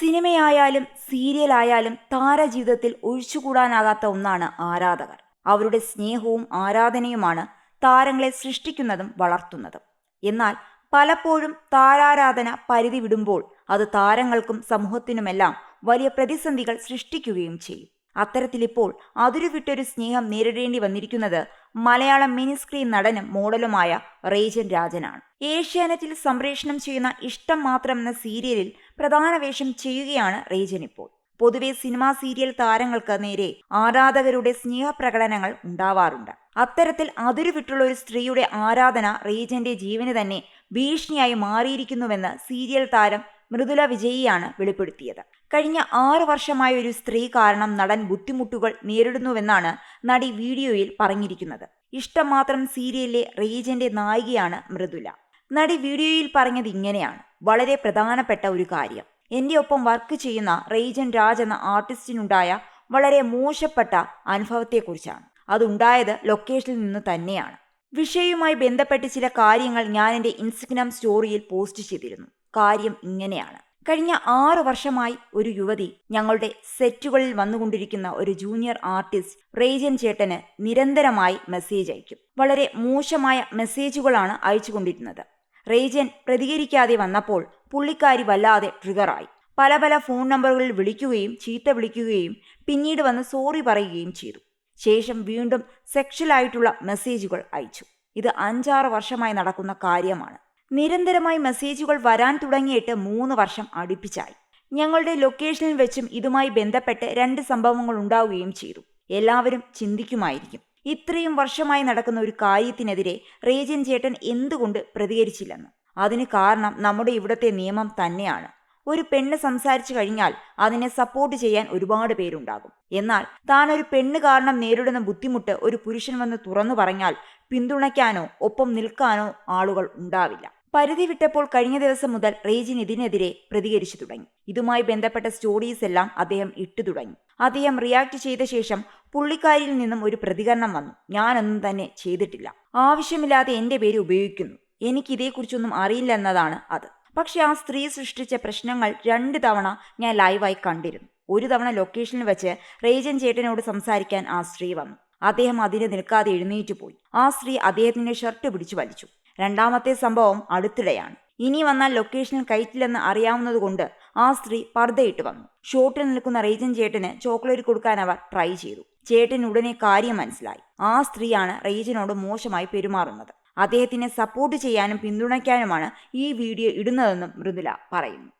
സിനിമയായാലും സീരിയലായാലും താരജീവിതത്തിൽ ഒഴിച്ചുകൂടാനാകാത്ത ഒന്നാണ് ആരാധകർ. അവരുടെ സ്നേഹവും ആരാധനയുമാണ് താരങ്ങളെ സൃഷ്ടിക്കുന്നതും വളർത്തുന്നതും. എന്നാൽ പലപ്പോഴും താരാരാധന പരിധി വിടുമ്പോൾ അത് താരങ്ങൾക്കും സമൂഹത്തിനുമെല്ലാം വലിയ പ്രതിസന്ധികൾ സൃഷ്ടിക്കുകയും ചെയ്യും. അത്തരത്തിലിപ്പോൾ അതിരു വിട്ടൊരു സ്നേഹം നേരിടേണ്ടി വന്നിരിക്കുന്നത് മലയാള മിനിസ്ക്രീൻ നടനും മോഡലുമായ റേജൻ രാജനാണ്. ഏഷ്യാനെറ്റിൽ സംപ്രേഷണം ചെയ്യുന്ന ഇഷ്ടം മാത്രം എന്ന സീരിയലിൽ പ്രധാന വേഷം ചെയ്യുകയാണ് റേജൻ ഇപ്പോൾ. പൊതുവെ സിനിമാ സീരിയൽ താരങ്ങൾക്ക് നേരെ ആരാധകരുടെ സ്നേഹപ്രകടനങ്ങൾ ഉണ്ടാവാറുണ്ട്. അത്തരത്തിൽ അതിരുവിട്ടുള്ള ഒരു സ്ത്രീയുടെ ആരാധന റേജന്റെ ജീവന് തന്നെ ഭീഷണിയായി മാറിയിരിക്കുന്നുവെന്ന് സീരിയൽ താരം മൃദുല വിജയിയാണ് വെളിപ്പെടുത്തിയത്. കഴിഞ്ഞ ആറു വർഷമായ ഒരു സ്ത്രീ കാരണം നടൻ ബുദ്ധിമുട്ടുകൾ നേരിടുന്നുവെന്നാണ് നടി വീഡിയോയിൽ പറഞ്ഞിരിക്കുന്നത്. ഇഷ്ടം മാത്രം സീരിയലിലെ റേജന്റെ നായികയാണ് മൃദുല. നടി വീഡിയോയിൽ പറഞ്ഞത് ഇങ്ങനെയാണ്. വളരെ പ്രധാനപ്പെട്ട ഒരു കാര്യം. എന്റെ ഒപ്പം വർക്ക് ചെയ്യുന്ന റേജൻ രാജ് എന്ന ആർട്ടിസ്റ്റിനുണ്ടായ വളരെ മോശപ്പെട്ട അനുഭവത്തെക്കുറിച്ചാണ്. അതുണ്ടായത് ലൊക്കേഷനിൽ നിന്ന് തന്നെയാണ്. വിഷയവുമായി ബന്ധപ്പെട്ട് ചില കാര്യങ്ങൾ ഞാൻ എന്റെ ഇൻസ്റ്റഗ്രാം സ്റ്റോറിയിൽ പോസ്റ്റ് ചെയ്തിരുന്നു. കാര്യം ഇങ്ങനെയാണ്. കഴിഞ്ഞ ആറ് വർഷമായി ഒരു യുവതി ഞങ്ങളുടെ സെറ്റുകളിൽ വന്നുകൊണ്ടിരിക്കുന്ന ഒരു ജൂനിയർ ആർട്ടിസ്റ്റ് റേജൻ ചേട്ടന് നിരന്തരമായി മെസ്സേജ് അയക്കും. വളരെ മോശമായ മെസ്സേജുകളാണ് അയച്ചുകൊണ്ടിരുന്നത്. റേജൻ പ്രതികരിക്കാതെ വന്നപ്പോൾ പുള്ളിക്കാരി വല്ലാതെ ട്രിഗറായി പല പല ഫോൺ നമ്പറുകളിൽ വിളിക്കുകയും ചീത്ത വിളിക്കുകയും പിന്നീട് വന്ന് സോറി പറയുകയും ചെയ്തു. ശേഷം വീണ്ടും സെക്ഷലായിട്ടുള്ള മെസ്സേജുകൾ അയച്ചു. ഇത് അഞ്ചാറ് വർഷമായി നടക്കുന്ന കാര്യമാണ്. നിരന്തരമായി മെസ്സേജുകൾ വരാൻ തുടങ്ങിയിട്ട് മൂന്ന് വർഷം അടുപ്പിച്ചായി. ഞങ്ങളുടെ ലൊക്കേഷനിൽ വെച്ചും ഇതുമായി ബന്ധപ്പെട്ട് രണ്ട് സംഭവങ്ങൾ ഉണ്ടാവുകയും ചെയ്തു. എല്ലാവരും ചിന്തിക്കുമായിരിക്കും. ഇത്രയും വർഷമായി നടക്കുന്ന ഒരു കാര്യത്തിനെതിരെ റേജൻ ചേട്ടൻ എന്തുകൊണ്ട് പ്രതികരിച്ചില്ലെന്ന്? അതിന് കാരണം നമ്മുടെ ഇവിടുത്തെ നിയമം തന്നെയാണ്. ഒരു പെണ്ണ് സംസാരിച്ചു കഴിഞ്ഞാൽ അതിനെ സപ്പോർട്ട് ചെയ്യാൻ ഒരുപാട് പേരുണ്ടാകും. എന്നാൽ താൻ ഒരു പെണ്ണ് കാരണം നേരിടുന്ന ബുദ്ധിമുട്ട് ഒരു പുരുഷൻ വന്ന് തുറന്നു പറഞ്ഞാൽ പിന്തുണയ്ക്കാനോ ഒപ്പം നിൽക്കാനോ ആളുകൾ ഉണ്ടാവില്ല. പരിധി വിട്ടപ്പോൾ കഴിഞ്ഞ ദിവസം മുതൽ റേജിൻ ഇതിനെതിരെ പ്രതികരിച്ചു തുടങ്ങി. ഇതുമായി ബന്ധപ്പെട്ട സ്റ്റോറീസ് എല്ലാം അദ്ദേഹം ഇട്ടു തുടങ്ങി. അദ്ദേഹം റിയാക്ട് ചെയ്ത ശേഷം പുള്ളിക്കാരിയിൽ നിന്നും ഒരു പ്രതികരണം വന്നു. ഞാനൊന്നും തന്നെ ചെയ്തിട്ടില്ല. ആവശ്യമില്ലാതെ എന്റെ പേര് ഉപയോഗിക്കുന്നു. എനിക്കിതേക്കുറിച്ചൊന്നും അറിയില്ല എന്നതാണ് അത്. പക്ഷെ ആ സ്ത്രീ സൃഷ്ടിച്ച പ്രശ്നങ്ങൾ രണ്ട് തവണ ഞാൻ ലൈവായി കണ്ടിരുന്നു. ഒരു തവണ ലൊക്കേഷനിൽ വെച്ച് റേജൻ ചേട്ടനോട് സംസാരിക്കാൻ ആ സ്ത്രീ വന്നു. അദ്ദേഹം അതിന് നിൽക്കാതെ എഴുന്നേറ്റ് പോയി. ആ സ്ത്രീ അദ്ദേഹത്തിന്റെ ഷർട്ട് പിടിച്ചു വലിച്ചു. രണ്ടാമത്തെ സംഭവം അടുത്തിടെയാണ്. ഇനി വന്നാൽ ലൊക്കേഷനിൽ കയറ്റില്ലെന്ന് അറിയാവുന്നതുകൊണ്ട് ആ സ്ത്രീ പർദ്ദയിട്ട് വന്നു. ഷോട്ടിൽ നിൽക്കുന്ന റേജൻ ചേട്ടന് ചോക്ലേറ്റ് കൊടുക്കാൻ അവർ ട്രൈ ചെയ്തു. ചേട്ടന് ഉടനെ കാര്യം മനസ്സിലായി. ആ സ്ത്രീയാണ് റേജനോട് മോശമായി പെരുമാറുന്നത്. അദ്ദേഹത്തിനെ സപ്പോർട്ട് ചെയ്യാനും പിന്തുണയ്ക്കാനുമാണ് ഈ വീഡിയോ ഇടുന്നതെന്നും മൃദുല പറയുന്നു.